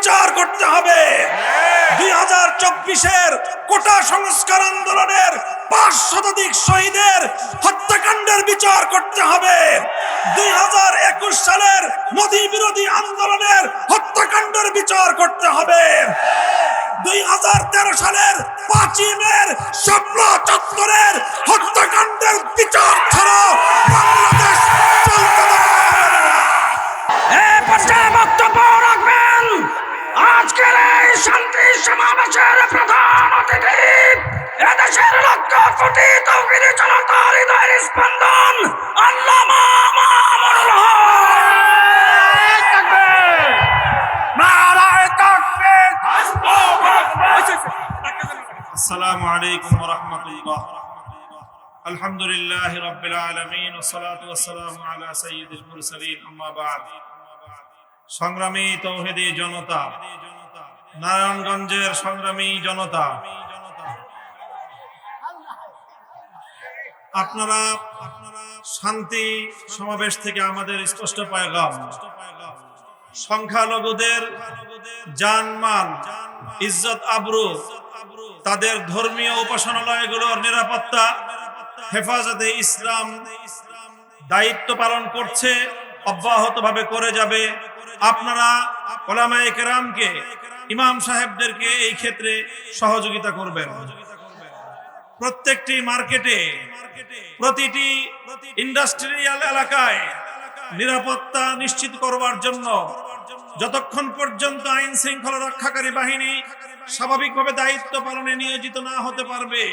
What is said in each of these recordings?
বিচার করতে হবে। দুই হাজার চব্বিশের কোটা সংস্কার আন্দোলনের পাঁচ শতাধিক শহীদের হত্যাকাণ্ডের বিচার করতে হবে। দুই একুশ সালের মোদী বিরোধী আন্দোলনের হত্যাকাণ্ডের বিচার করতে হবে। দুই হাজার তেরো সালের পাঁচই মের শাপলা চত্বরের হত্যাকাণ্ডের বিচার ছাড়া এই শান্তি সমাবেশের প্রধান অতিথি। এদেশের লক্ষ কোটি তৌহিদি জনতার হৃদয়ের স্পন্দন আল্লামা মামুনুল হক। নারায় তাকবীর আসসালামু আলাইকুম ওয়া রাহমাতুল্লাহ। আলহামদুলিল্লাহ রাব্বিল আলামিন ওয়া সালাতু ওয়া সালামু আলা সাইয়্যিদিল মুরসালিন। আম্মা বাদ। সংগ্রামী তৌহিদি জনতা নারায়ণগঞ্জের সংগ্রামী জনতা। আপনারা শান্তি সমাবেশ থেকে আমাদের স্পষ্ট পায়গাম। সংখ্যালঘুদের জানমাল, ইজ্জত আবরু, তাদের ধর্মীয় উপাসনালয়গুলোর নিরাপত্তা, হেফাজতে ইসলাম দায়িত্ব পালন করছে, অব্যাহতভাবে করে যাবে। আপনারা ওলামায়ে কেরামকে ইমাম সাহেবদেরকে এই ক্ষেত্রে সহযোগিতা করবেন। প্রত্যেকটি মার্কেটে, প্রতিটি ইন্ডাস্ট্রিয়াল এলাকায় নিরাপত্তা নিশ্চিত করবার জন্য যতক্ষণ পর্যন্ত আইন শৃঙ্খলা রক্ষাকারী বাহিনী স্বাভাবিকভাবে দায়িত্ব পালনে নিয়োজিত না হতে পারবে,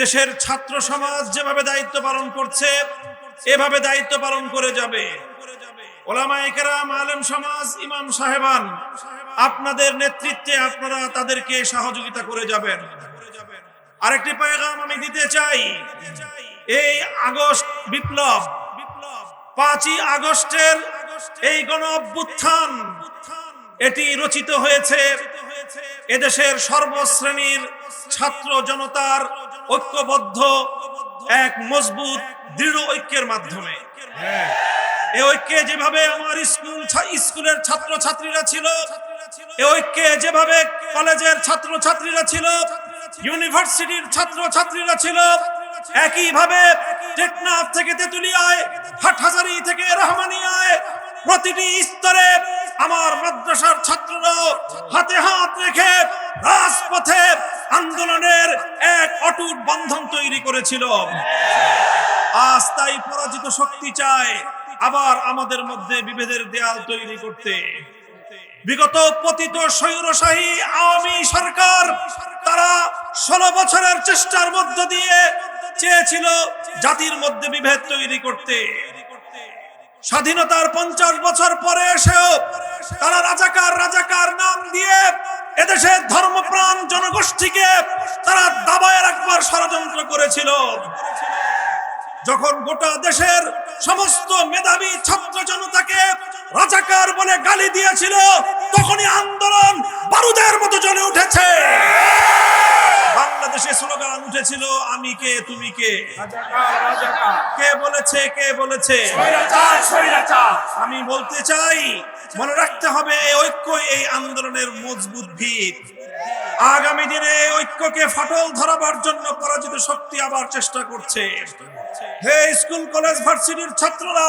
দেশের ছাত্র সমাজ যেভাবে দায়িত্ব পালন করছে, এভাবে দায়িত্ব পালন করে যাবে। ওলামায়ে কেরাম, আলেম সমাজ, ইমাম সাহেবান আপনাদের নেতৃত্বে আপনারা তাদেরকে সহযোগিতা করে যাবেন। আরেকটি পয়গাম আমি দিতে চাই। এই আগস্ট বিপ্লব পাঁচই আগস্টের এই গণ অভ্যুত্থান এটি রচিত হয়েছে এদেশের সর্বশ্রেণীর ছাত্র জনতার ঐক্যবদ্ধ এক মজবুত দৃঢ় ঐক্যের মাধ্যমে। এই ঐক্যে যেভাবে আমার স্কুল স্কুলের ছাত্র ছাত্রীরা ছিল ঐক্যে যেভাবে কলেজের ছাত্র ছাত্রীরা ছিল, ইউনিভার্সিটির ছাত্র ছাত্রীরা ছিল, একইভাবে টেকনাফ থেকে তেতুলিয়ায়, হাটহাজারি থেকে রহমানিয়ায় প্রতিটি স্তরে আমার মাদ্রাসার হাতে হাত রেখে রাজপথে আন্দোলনের এক অটুট বন্ধন তৈরি করেছিল। আজ তাই পরাজিত শক্তি চায় আবার আমাদের মধ্যে বিভেদের দেয়াল তৈরি করতে। বিগত পতিত স্বৈরশাহী আওয়ামী সরকার, তারা ষোলো বছরের চেষ্টার মধ্য দিয়ে চেয়েছিল জাতির মধ্যে বিভেদ তৈরি করতে। স্বাধীনতার পঞ্চাশ বছর পরে এসেও তারা রাজাকার রাজাকার নাম দিয়ে এদেশের ধর্মপ্রাণ জনগোষ্ঠীকে তারা দাবায় রাখবার ষড়যন্ত্র করেছিল। যখন গোটা দেশের সমস্ত মেধাবী ছাত্র জনতাকে রাজাকার বলে গালি দিয়েছিল, তখনই আন্দোলন বারুদের মতো জ্বলে উঠেছে। বাংলাদেশে স্লোগান উঠেছিল, আমি কে, তুমি কে? কে বলেছে কে বলেছে? আমি বলতে চাই, মনে রাখতে হবে, এই ঐক্য, এই আন্দোলনের মজবুত ভিত। আগামী দিনে ঐক্যকে ফাটল ধরাবার জন্য পরাজিত শক্তি আবার চেষ্টা করছে। হে স্কুল, কলেজ, ভার্সিটির ছাত্ররা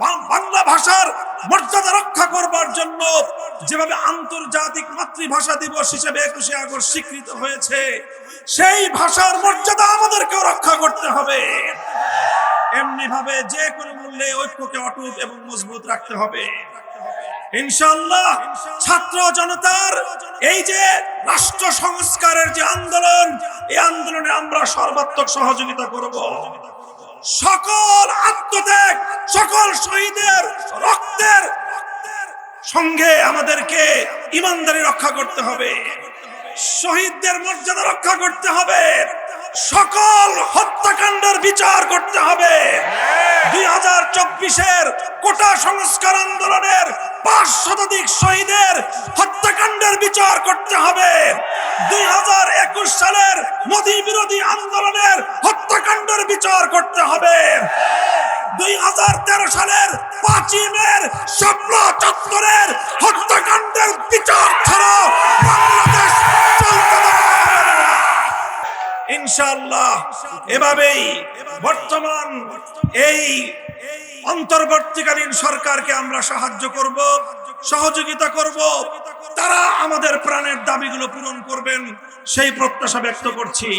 বাংলা ভাষার মর্যাদা রক্ষা করবার জন্য যেভাবে আন্তর্জাতিক মাতৃভাষা দিবস হিসেবে একুশে আগস্ট স্বীকৃত হয়েছে, সেই ভাষার মর্যাদা আমাদেরকেও রক্ষা করতে হবে। এমনি ভাবে যে কোনো মূল্যে ঐক্যকে অটুট এবং মজবুত রাখতে হবে। ইনশাল্লাহ ছাত্র জনতার এই যে রাষ্ট্র সংস্কারের যে আন্দোলন, এই আন্দোলনে আমরা সর্বাত্মক সহযোগিতা করব। সকল আত্মত্যাগ সকল শহীদের রক্তের সঙ্গে আমাদেরকে ইমানদারি রক্ষা করতে হবে। শহীদদের মর্যাদা রক্ষা করতে হবে। সকল হত্যাকাণ্ডের বিচার করতে হবে। দুই হাজার চব্বিশের কোটা সংস্কার আন্দোলনের পাঁচ শতাধিক শহীদের হত্যাকাণ্ডের বিচার করতে হবে। দুই হাজার একুশ সালের মোদী বিরোধী হত্যাকাণ্ডের বিচার করতে হবে। দুই হাজার তেরো সালের পাঁচই মের স্বপ্ন চত্বরের হত্যাকাণ্ডের বিচার ছাড়া বাংলাদেশ চলতে। ইনশাআল্লাহ, এভাবেই বর্তমান এই অন্তর্বর্তীকালীন সরকারকে আমরা সাহায্য করব, সহযোগিতা করব। তারা আমাদের প্রাণের দাবিগুলো পূরণ করবেন, সেই প্রত্যাশা ব্যক্ত করছি।